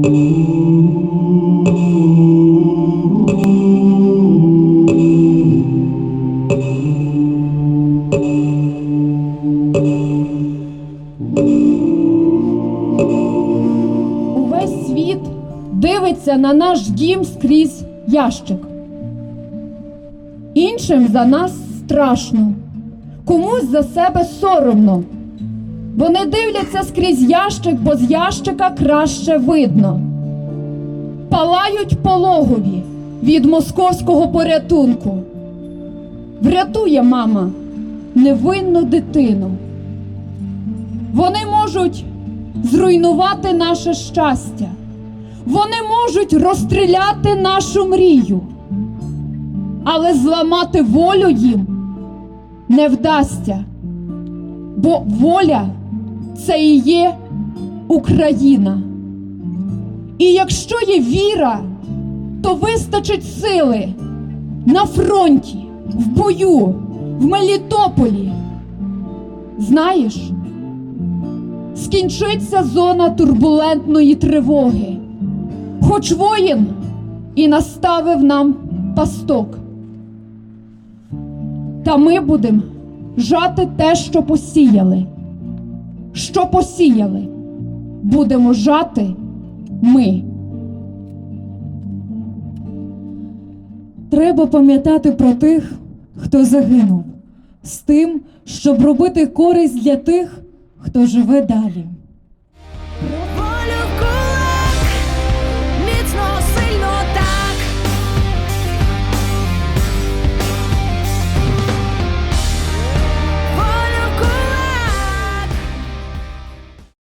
Увесь світ дивиться на наш дім скрізь ящик. Іншим за нас страшно, комусь за себе соромно. Вони дивляться скрізь ящик, бо з ящика краще видно. Палають пологові від московського порятунку. Врятує мама невинну дитину. Вони можуть зруйнувати наше щастя. Вони можуть розстріляти нашу мрію. Але зламати волю їм не вдасться. Бо воля це і є Україна. І якщо є віра, то вистачить сили на фронті, в бою, в Мелітополі. Знаєш, скінчиться зона турбулентної тривоги, хоч воїн і наставив нам пасток. Та ми будемо жати те, що посіяли. Що посіяли, будемо жати ми. Треба пам'ятати про тих, хто загинув, з тим, щоб робити користь для тих, хто живе далі.